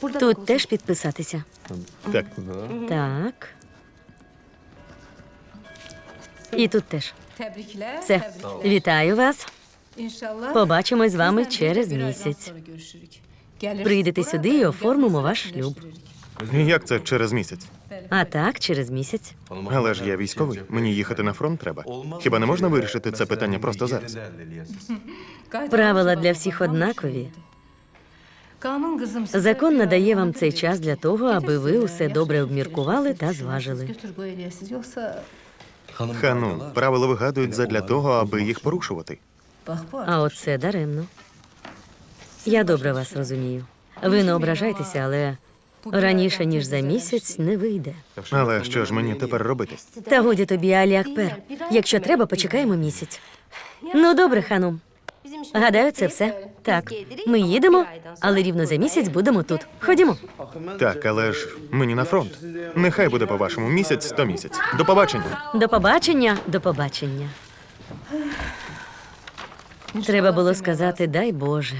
Тут теж підписатися. Так, Так. І тут теж. Все. Вітаю вас. Побачимось з вами через місяць. Прийдете сюди і оформимо ваш шлюб. як це через місяць? А так, через місяць. Але ж я військовий. Мені їхати на фронт треба. Хіба не можна вирішити це питання просто зараз? Правила для всіх однакові. Закон надає вам цей час для того, аби ви усе добре обміркували та зважили. Götür qoy eləyəsiz. Yoxsa Хану, правила вигадують задля того, аби їх порушувати. А оце даремно. Я добре вас розумію. Ви не ображайтеся, але раніше ніж за місяць не вийде. Але що ж мені тепер робити? Та годі тобі, Алі Акпер. Якщо треба, почекаємо місяць. Ну, добре, ханум. Гадаю, це все. Так, ми їдемо, але рівно за місяць будемо тут. Ходімо. Так, але ж мені на фронт. Нехай буде по-вашому місяць то місяць. До побачення. До побачення, до побачення. Треба було сказати, дай Боже.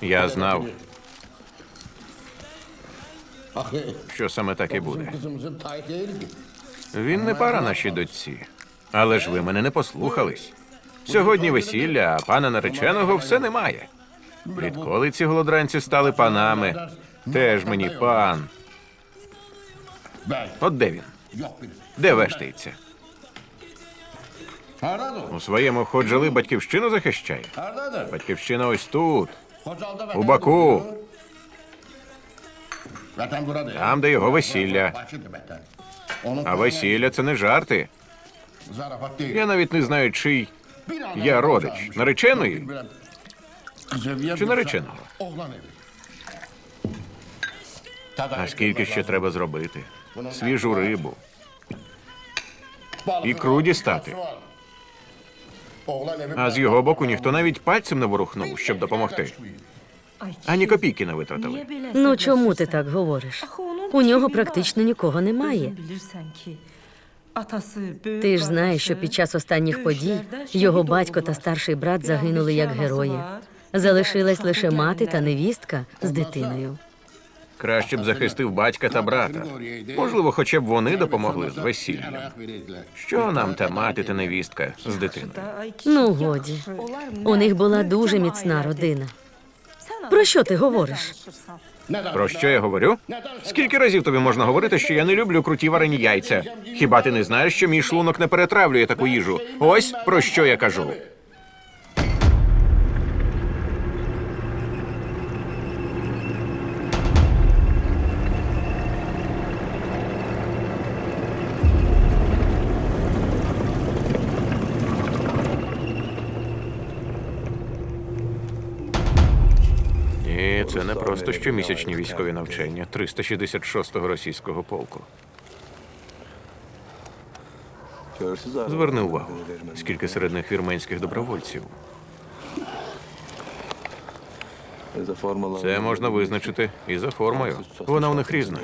Я знав, що саме так і буде. Він не пара нашій дочці. Але ж ви мене не послухались. Сьогодні весілля, а пана нареченого все немає. Відколи ці голодранці стали панами? Теж мені пан. От де він? Де вештається? У своєму ходжали батьківщину захищає. Батьківщина ось тут, у Баку. Там, де його весілля. А весілля це не жарти. Я навіть не знаю, чий я родич. Нареченої чи нареченого. А скільки ще треба зробити? Свіжу рибу. Var. Oğlan evi. А з його боку ніхто навіть пальцем не ворухнув, щоб допомогти. Ані копійки не витратили. Ну чому ти так говориш? У нього практично нікого немає. Ти ж знаєш, що під час останніх подій його батько та старший брат загинули як герої. Залишилась лише мати та невістка з дитиною. Краще б захистив батька та брата. Можливо, хоча б вони допомогли з весіллям. Що нам та мати та невістка з дитиною? Ну, годі. У них була дуже міцна родина. Про що ти говориш? Про що я говорю? Скільки разів тобі можна говорити, що я не люблю круті варені яйця? Хіба ти не знаєш, що мій шлунок не перетравлює таку їжу? Ось про що я кажу. Ні, це не просто щомісячні військові навчання 366-го російського полку. Зверни увагу, скільки серед них вірменських добровольців. Це можна визначити і за формою. Вона у них різна.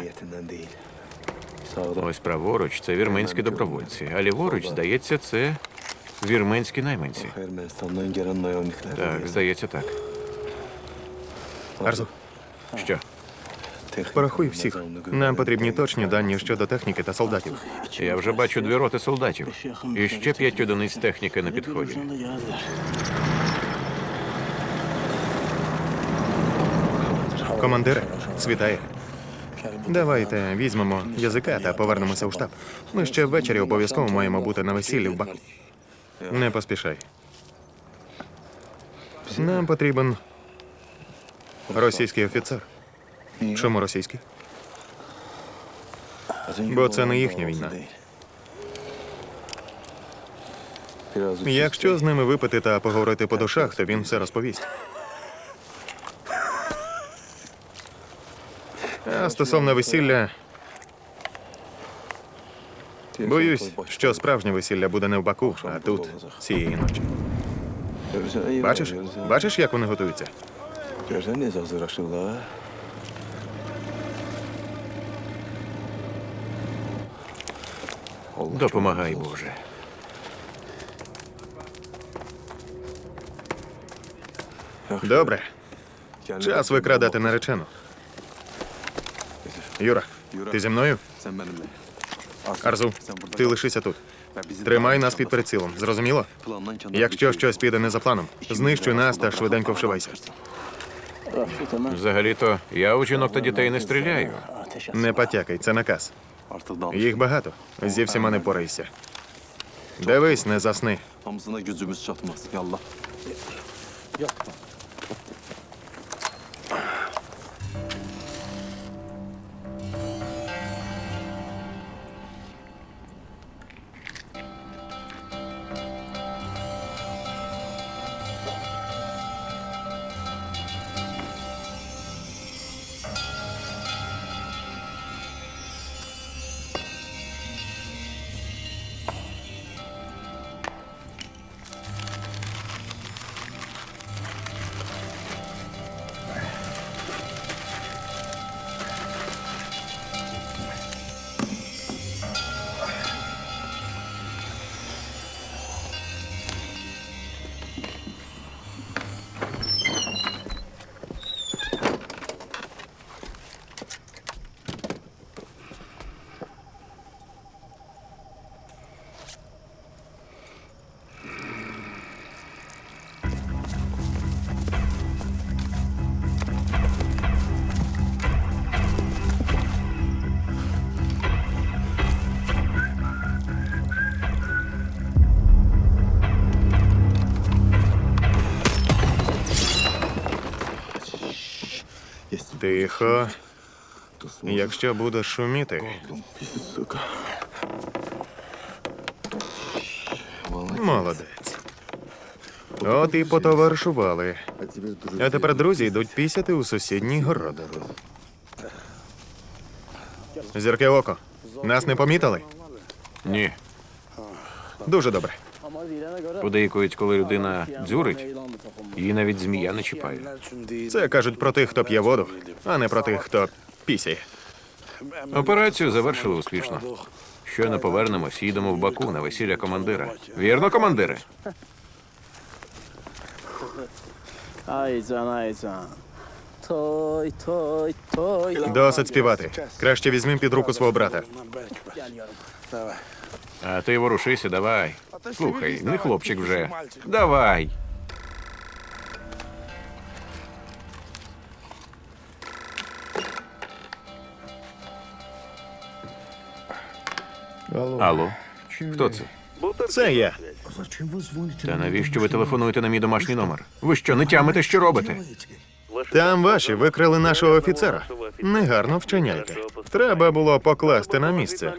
Ось праворуч це вірменські добровольці, а ліворуч, здається, це вірменські найманці. Так, здається, так. Арзу, Що? порахуй всіх. Нам потрібні точні дані щодо техніки та солдатів. Я вже бачу дві роти солдатів. І ще п'ять одиниць техніки на підході. Командире, світає. Давайте візьмемо язика та повернемося у штаб. Ми ще ввечері обов'язково маємо бути на весіллі в Баку. Не поспішай. Нам потрібен російський офіцер. Чому російський? Бо це не їхня війна. Якщо з ними випити та поговорити по душах, то він все розповість. А стосовно весілля, боюсь, що справжнє весілля буде не в Баку, а тут цієї ночі. Бачиш? Бачиш, як вони готуються? Görsen ne hazırlaşırlar. Допомагай, Боже. Добре, час викрадати наречену. Юра, ти зі мною? Арзу, ти лишися тут. Тримай нас під прицілом, зрозуміло? Якщо щось піде не за планом, знищуй нас та швиденько вшивайся. Взагалі-то я у жінок та дітей не стріляю. Не потякай, це наказ. Їх багато. Зі всіма не порайся. Дивись, не засни. Тихо. Якщо будеш шуміти, молодець. От і потоваришували. А тепер друзі йдуть пісяти у сусідній город. Зірке око. Нас не помітили? Ні. Дуже добре. Подейкують, коли людина дзюрить, її навіть змія не чіпає. Це кажуть про тих, хто п'є воду, а не про тих, хто пісяє. Операцію завершили успішно. Щойно повернемось, їдемо в Баку на весілля командира. Вірно, toy. Досить співати. Краще візьмім під руку свого брата. А ти ворушися, давай. Слухай, не хлопчик вже. Давай. Алло, хто це? Це я. Та навіщо ви телефонуєте на мій домашній номер? Ви що, не тямите, що робите? Там ваші викрили нашого офіцера. Негарно вчиняйте. Треба було покласти на місце.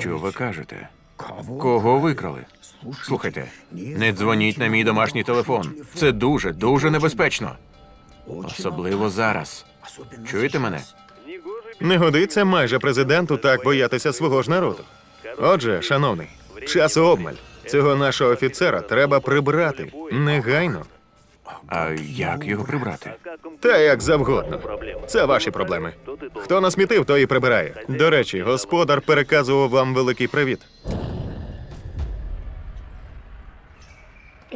Що ви кажете? Кого викрали? Слухайте, не дзвоніть на мій домашній телефон. Це дуже, дуже небезпечно. Особливо зараз. Чуєте мене? Не годиться майже президенту так боятися свого ж народу. Отже, шановний, часу обмаль. Цього нашого офіцера треба прибрати негайно. А як його прибрати? Та як завгодно. Це ваші проблеми. Хто насмітив, той і прибирає. До речі, господар переказував вам великий привіт.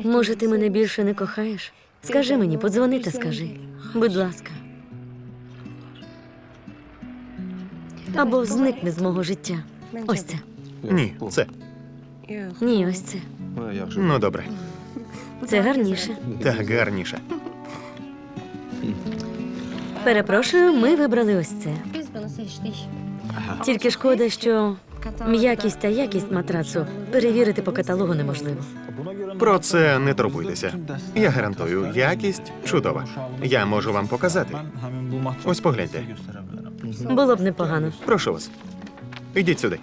Може, ти мене більше не кохаєш? Скажи мені, подзвони та скажи. Будь ласка. Або зникни з мого життя. Ось це. Ні, це. Ні, ось це. Ну добре. Це гарніше. Так гарніше. Перепрошую, ми вибрали ось це. Тільки шкода, що м'якість та якість матрацу перевірити по каталогу неможливо. Про це не турбуйтеся. Я гарантую, якість чудова. Я можу вам показати. Ось погляньте. Було б непогано. Прошу вас. Ідіть сюди.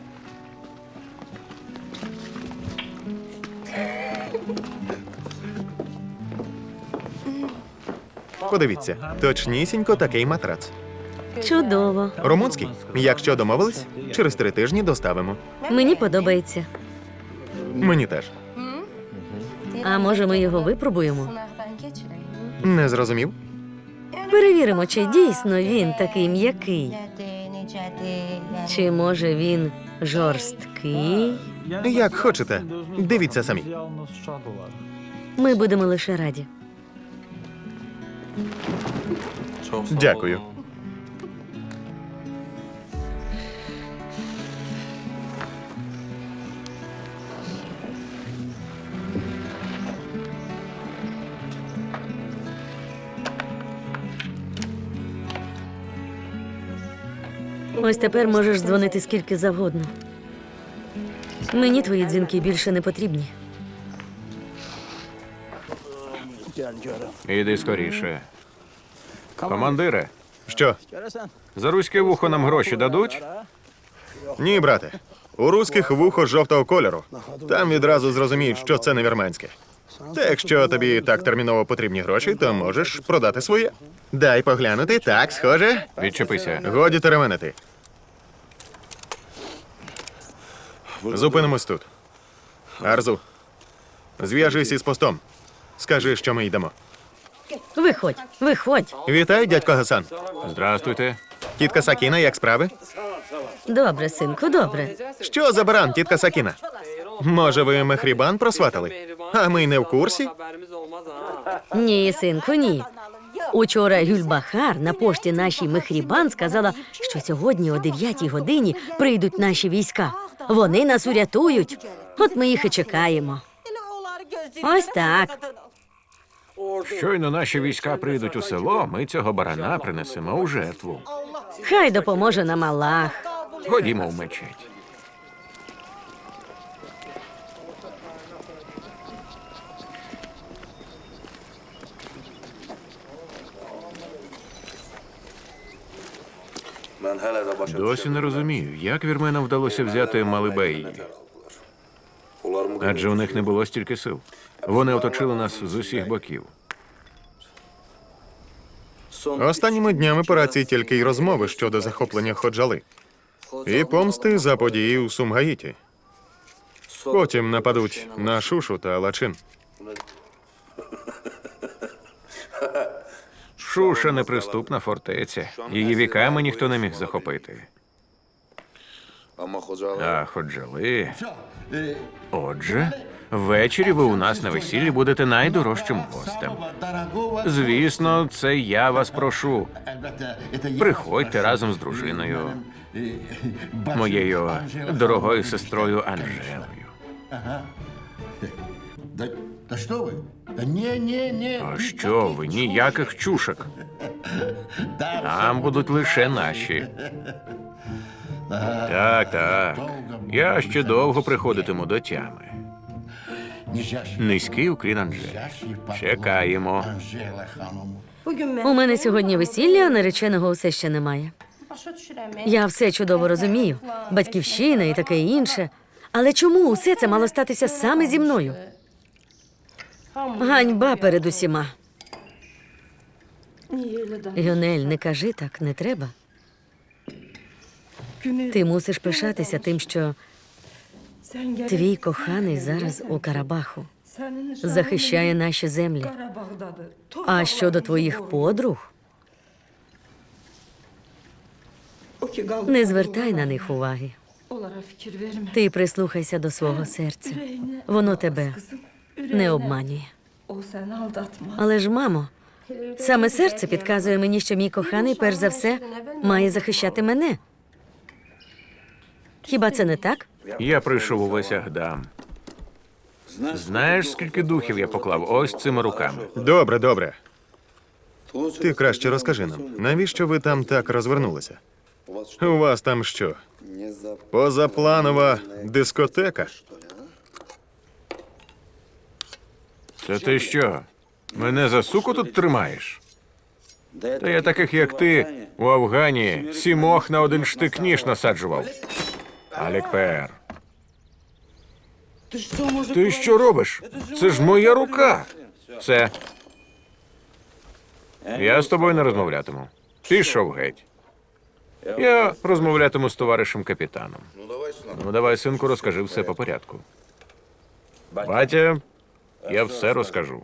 Подивіться, точнісінько такий матрац. Чудово. Румунський. Якщо домовились, через три тижні доставимо. Мені подобається. Мені теж. А може, ми його випробуємо? Не зрозумів? Перевіримо, чи дійсно він такий м'який. Чи може він жорсткий? Як хочете. Дивіться самі. Ми будемо лише раді. Дякую. Ось тепер можеш дзвонити скільки завгодно. Мені твої дзвінки більше не потрібні. Іди скоріше. Командире, Що? За руське вухо нам гроші дадуть? Ні, брате. У руських вухо жовтого кольору. Там відразу зрозуміють, що це не вірменське. Та якщо тобі так терміново потрібні гроші, то можеш продати своє. Дай поглянути, так, схоже. Відчепися. Годі теревенити. Зупинимось тут. Арзу, зв'яжись із постом. Скажи, що ми йдемо. Виходь, виходь. Вітай, дядько Гасан. Здрастуйте. Тітка Сакіна, як справи? Добре, синку, добре. Що за баран, тітка Сакіна? Може, ви мехрібан просватали? А ми не в курсі? Ні, синку, ні. Учора Гюльбахар на пошті нашій Мехрібан сказала, що сьогодні о 9 годині прийдуть наші війська. Вони нас урятують. От ми їх і чекаємо. Ось так. Щойно наші війська прийдуть у село, ми цього барана принесемо у жертву. Хай допоможе нам Аллах. Ходімо в мечеть. Досі не розумію, як вірменам вдалося взяти Малибеї. Адже у них не було стільки сил. Вони оточили нас з усіх боків. Останніми днями по рації тільки й розмови щодо захоплення Ходжали і помсти за події у Сумгаїті. Потім нападуть на Шушу та Лачин. Шуша неприступна фортеця. Її віками ніхто не міг захопити. А ходжали. Отже, ввечері ви у нас на весіллі будете найдорожчим гостем. Звісно, це я вас прошу. Приходьте разом з дружиною, моєю дорогою сестрою Анжелою. Да, да что вы? Да не, не, не. А що ви ніяких чушок? Там будуть лише наші. Так, так. Я ще довго приходитиму до тями. Низький уклін Анжелі. Чекаємо. У мене сьогодні весілля, а нареченого усе ще немає. Я все чудово розумію. Батьківщина і таке інше. Але чому усе це мало статися саме зі мною? Ганьба перед усіма. Гюнель, не кажи так, не треба. Ти мусиш пишатися тим, що твій коханий зараз у Карабаху захищає наші землі. А щодо твоїх подруг, не звертай на них уваги. Ти прислухайся до свого серця. Воно тебе не обманює. Але ж, мамо, саме серце підказує мені, що мій коханий, перш за все, має захищати мене. Хіба це не так? Я прийшов увесь Агдам. Знаєш, скільки духів я поклав ось цими руками? Добре, добре. Ти краще розкажи нам, навіщо ви там так розвернулися? У вас там що? Позапланова дискотека? Це ти що? Мене за суку тут тримаєш? Та я таких, як ти, у Афгані сімох на один штик ніж насаджував. Алікпер. Ти що робиш? Це ж моя рука. Все. Я з тобою не розмовлятиму. Пішов геть. Я розмовлятиму з товаришем капітаном. Ну, давай, синку, розкажи все по порядку. Батя, я все розкажу.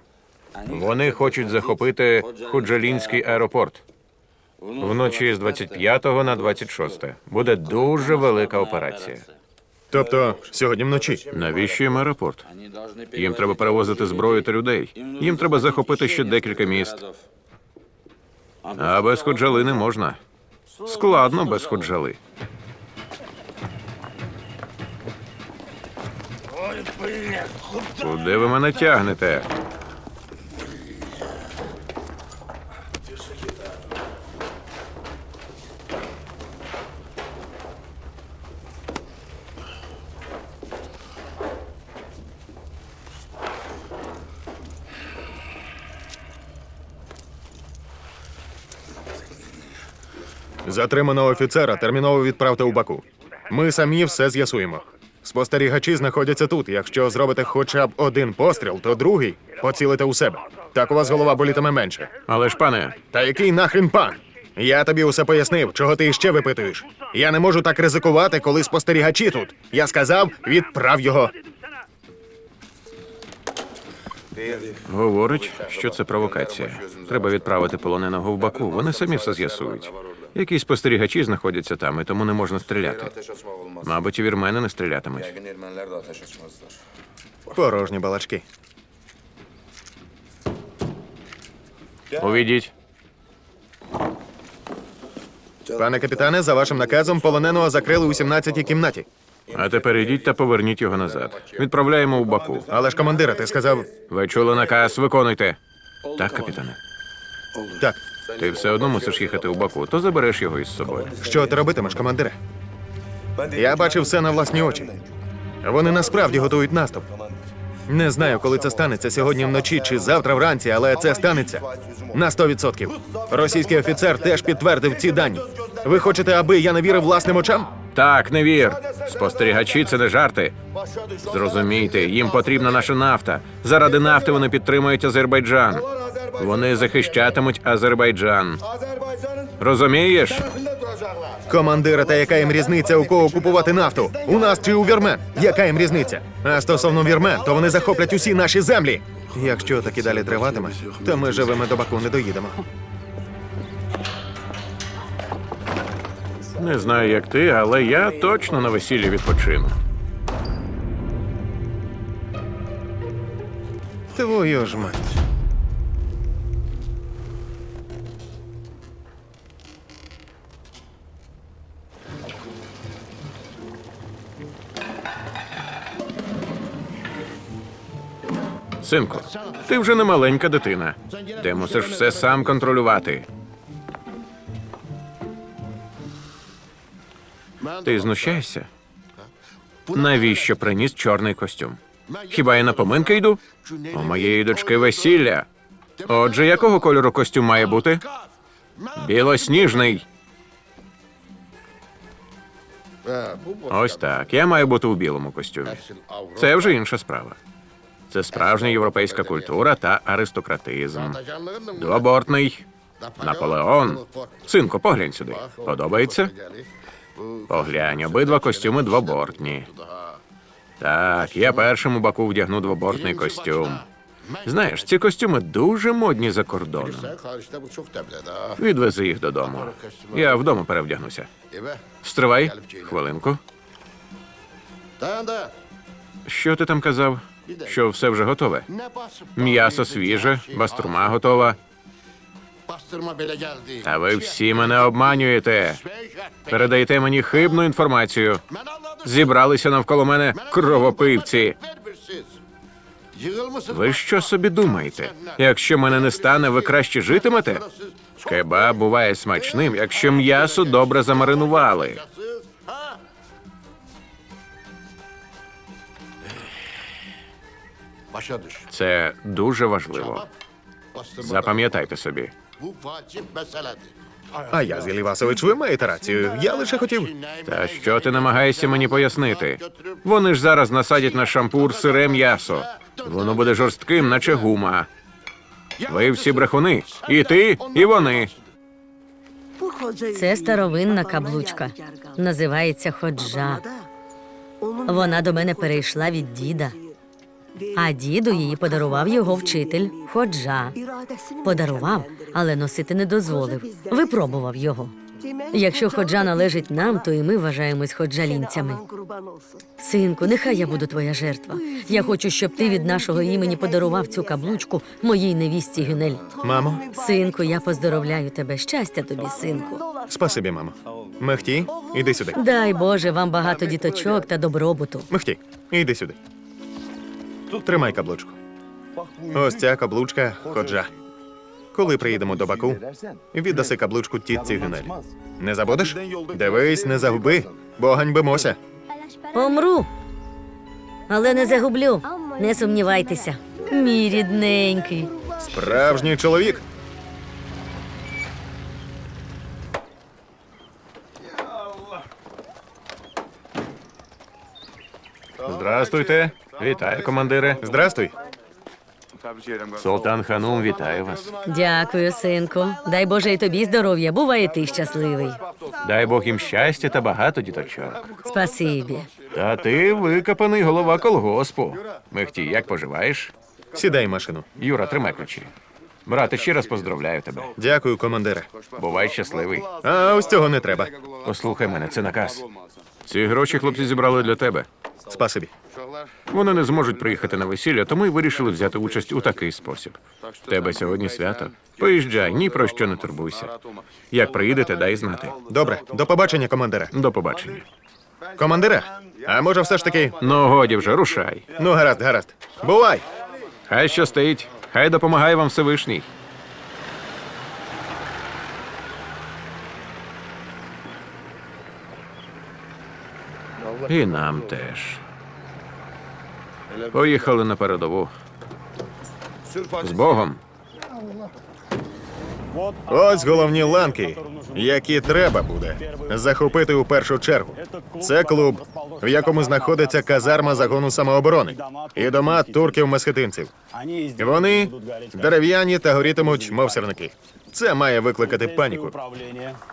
Вони хочуть захопити Худжалінський аеропорт. Вночі з 25 на 26. Буде дуже велика операція. Тобто, сьогодні вночі. Навіщо їм аеропорт? Їм треба перевозити зброю та людей. Їм треба захопити ще декілька міст. А без ходжали не можна. Складно без ходжали. Куди ви мене тягнете? Затриманого офіцера терміново відправте у Баку. Ми самі все з'ясуємо. Спостерігачі знаходяться тут. Якщо зробите хоча б один постріл, то другий поцілите у себе. Так у вас голова болітиме менше. Але ж, пане, Та який нахрін пан? Я тобі усе пояснив, чого ти іще випитуєш. Я не можу так ризикувати, коли спостерігачі тут. Я сказав, відправ його. говорить, що це провокація. Треба відправити полоненого в Баку. Вони самі все з'ясують. Якісь спостерігачі знаходяться там, і тому не можна стріляти. Мабуть, і вірмени не стрілятимуть. Порожні балачки. Увійдіть. Пане капітане, за вашим наказом полоненого закрили у 17-й кімнаті. А тепер ідіть та поверніть його назад. Відправляємо в Баку. Але ж командира, ти сказав. Ви чули наказ, виконуйте. Так, капітане. Так, Ти все одно мусиш їхати в Баку, то забереш його із собою. що ти робитимеш, командире? Я бачив все на власні очі. Вони насправді готують наступ. Не знаю, коли це станеться сьогодні вночі чи завтра вранці, але це станеться на 100%. Російський офіцер теж підтвердив ці дані. Ви хочете, аби я не вірив власним очам? Так, не вір. Спостерігачі це не жарти. Зрозумійте, їм потрібна наша нафта. Заради нафти вони підтримують Азербайджан. Вони захищатимуть Азербайджан. Розумієш? Командире, та яка їм різниця, у кого купувати нафту? У нас чи у вірмен? Яка їм різниця? А стосовно вірмен, то вони захоплять усі наші землі. Якщо так і далі триватиме, то ми живими до Баку не доїдемо. Не знаю, як ти, але я точно на весіллі відпочину. Твою ж мать. Синку, ти вже не маленька дитина. Ти мусиш все сам контролювати. Ти знущаєшся? Навіщо приніс чорний костюм? Хіба я на поминки йду? У моєї дочки весілля. Отже, якого кольору костюм має бути? Білосніжний. Ось так. Я маю бути у білому костюмі. Це вже інша справа. Це справжня європейська культура та аристократизм. Двобортний. Наполеон. Синку, поглянь сюди. Подобається? Поглянь, обидва костюми двобортні. Так, я першому баку вдягну двобортний костюм. Знаєш, ці костюми дуже модні за кордоном. Відвези їх додому. Я вдома перевдягнуся. Стривай, хвилинку. Що ти там казав? Що все вже готове? М'ясо свіже, бастурма готова. Та ви всі мене обманюєте. Передаєте мені хибну інформацію. Зібралися навколо мене кровопивці. Ви що собі думаєте? Якщо мене не стане, ви краще житимете? Кебаб буває смачним, якщо м'ясо добре замаринували. Başa düş. Це дуже важливо. Запам'ятайте собі. Bu vacip meseledir. А я, Зілі Васович, ви маєте рацію. Я лише хотів. Та що ти намагаєшся мені пояснити? Вони ж зараз насадять на шампур сире м'ясо. Воно буде жорстким, наче гума. Ви всі брехуни. І ти, і вони. Це старовинна каблучка. Називається ходжа. Вона до мене перейшла від діда. А діду її подарував його вчитель Ходжа. Подарував, але носити не дозволив. Випробував його. Якщо ходжа належить нам, то і ми вважаємось ходжалінцями. Синку, нехай я буду твоя жертва. Я хочу, щоб ти від нашого імені подарував цю каблучку моїй невісті Гюнель. Мамо, Синку, я поздоровляю тебе. Щастя тобі, синку. спасибі, мамо. Мехті, іди сюди. Дай Боже вам багато діточок та добробуту. Мехті, іди сюди. Тримай каблучку. Ось ця каблучка ходжа. Коли приїдемо до Баку, віддаси каблучку тітці Гюнель. Не забудеш? Дивись, не загуби, бо ганьбимося. Помру, але не загублю. Не сумнівайтеся. Мій рідненький. Справжній чоловік. Здрастуйте. Вітаю, командире. Здрастуй. Султан Ханум вітає вас. Дякую, синку. Дай Боже і тобі здоров'я. Бувай і ти щасливий. Дай Бог їм щастя та багато діточок. Спасибі. Та ти викопаний голова колгоспу. Мехті, як поживаєш? Сідай машину. Юра, тримай ключі. Брате, ще раз поздравляю тебе. Дякую, командире. Бувай щасливий. А ось цього не треба. Послухай мене, це наказ. Ці гроші хлопці зібрали для тебе. Спасибі. Вони не зможуть приїхати на весілля, тому й вирішили взяти участь у такий спосіб. В Тебе сьогодні свято. Поїжджай, ні про що не турбуйся. Як приїдете, дай знати. Добре, до побачення, командире. До побачення. Командире, а може все ж таки. Ну, годі вже, рушай. Ну, гаразд, гаразд. Бувай! Хай щастить, хай допомагає вам Всевишній. І нам теж. Поїхали на передову. З Богом. Ось головні ланки, які треба буде захопити у першу чергу. Це клуб, в якому знаходиться казарма загону самооборони і дома турків-месхетинців. Вони дерев'яні та горітимуть, мов сірники. Це має викликати паніку.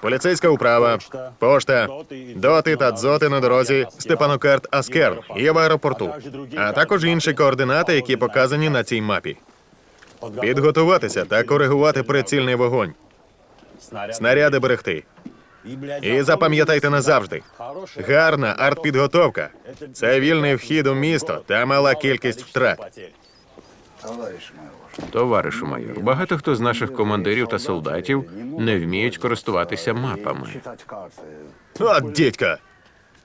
Поліцейська управа, пошта, доти та дзоти на дорозі Степанокерт Аскерн і в аеропорту, а також інші координати, які показані на цій мапі. Підготуватися та коригувати прицільний вогонь. Снаряди берегти. І запам'ятайте назавжди. Гарна артпідготовка. Це вільний вхід у місто та мала кількість втрат. Товаришу майор, багато хто з наших командирів та солдатів не вміють користуватися мапами. От дідька!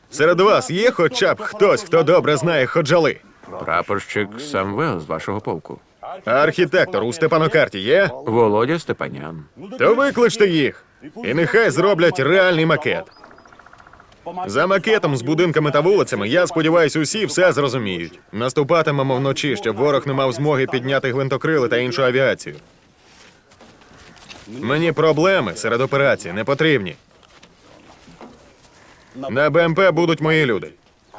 Серед вас є хоча б хтось, хто добре знає ходжали. Прапорщик Самвел з вашого полку. Архітектор у Степанокарті є? Володя Степанян. То викличте їх. І нехай зроблять реальний макет. За макетом з будинками та вулицями, я сподіваюся, усі все зрозуміють. Наступатимемо вночі, щоб ворог не мав змоги підняти гвинтокрили та іншу авіацію. Мені проблеми серед операцій не потрібні. На БМП будуть мої люди.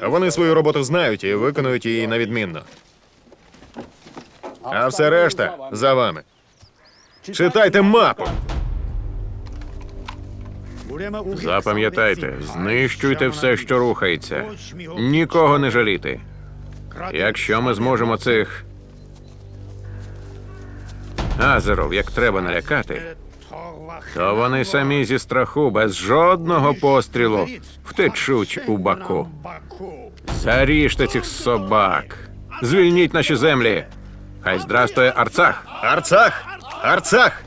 Вони свою роботу знають і виконують її на відмінно. А все решта за вами. Читайте мапу. Запам'ятайте, знищуйте все, що рухається. Нікого не жаліти. Якщо ми зможемо цих азеров як треба налякати, то вони самі зі страху без жодного пострілу втечуть у баку. Заріжте цих собак. Звільніть наші землі. Хай здрастує Арцах. Арцах! Арцах!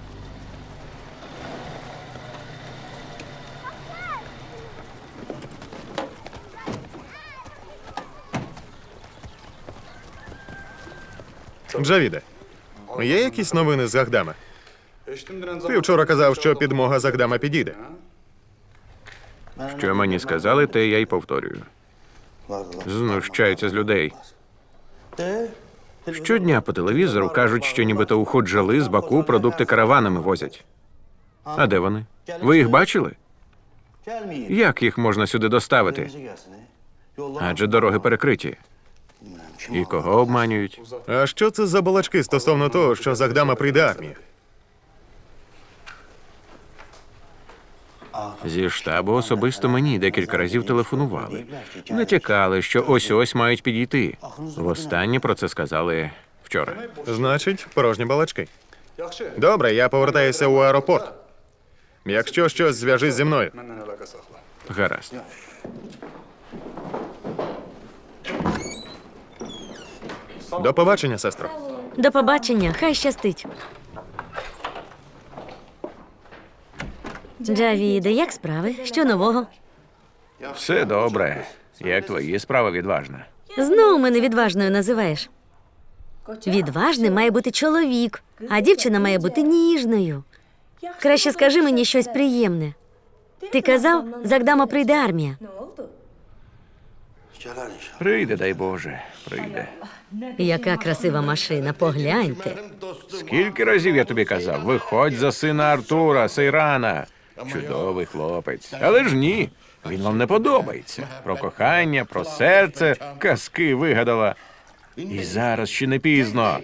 Джавіде, є якісь новини з Гагдама? Ти вчора казав, що підмога з Гагдама підійде. Що мені сказали, те я й повторюю. Знущаються з людей. Щодня по телевізору кажуть, що нібито у Ходжали з Баку продукти караванами возять. А де вони? Ви їх бачили? Як їх можна сюди доставити? Адже дороги перекриті. І кого обманюють? А що це за балачки стосовно того, що з Гагдама прийде армія? Зі штабу особисто мені декілька разів телефонували. Натякали, що ось ось мають підійти. Востаннє про це сказали вчора. Значить, порожні балачки. Добре, я повертаюся у аеропорт. Якщо щось, зв'яжись зі мною. Гаразд. До побачення, сестро. До побачення, хай щастить. Джавіде, як справи? Що нового? Все добре. Як твої справи відважна? Знову мене відважною називаєш. Відважним має бути чоловік, а дівчина має бути ніжною. Краще скажи мені щось приємне. Ти казав, Загдама прийде армія. Прийде, дай Боже, прийде. Яка красива машина, погляньте. Скільки разів я тобі казав, виходь за сина Артура, Сейрана. Чудовий хлопець. Але ж ні. Він вам не подобається. Про кохання, про серце, казки вигадала. І зараз ще не пізно.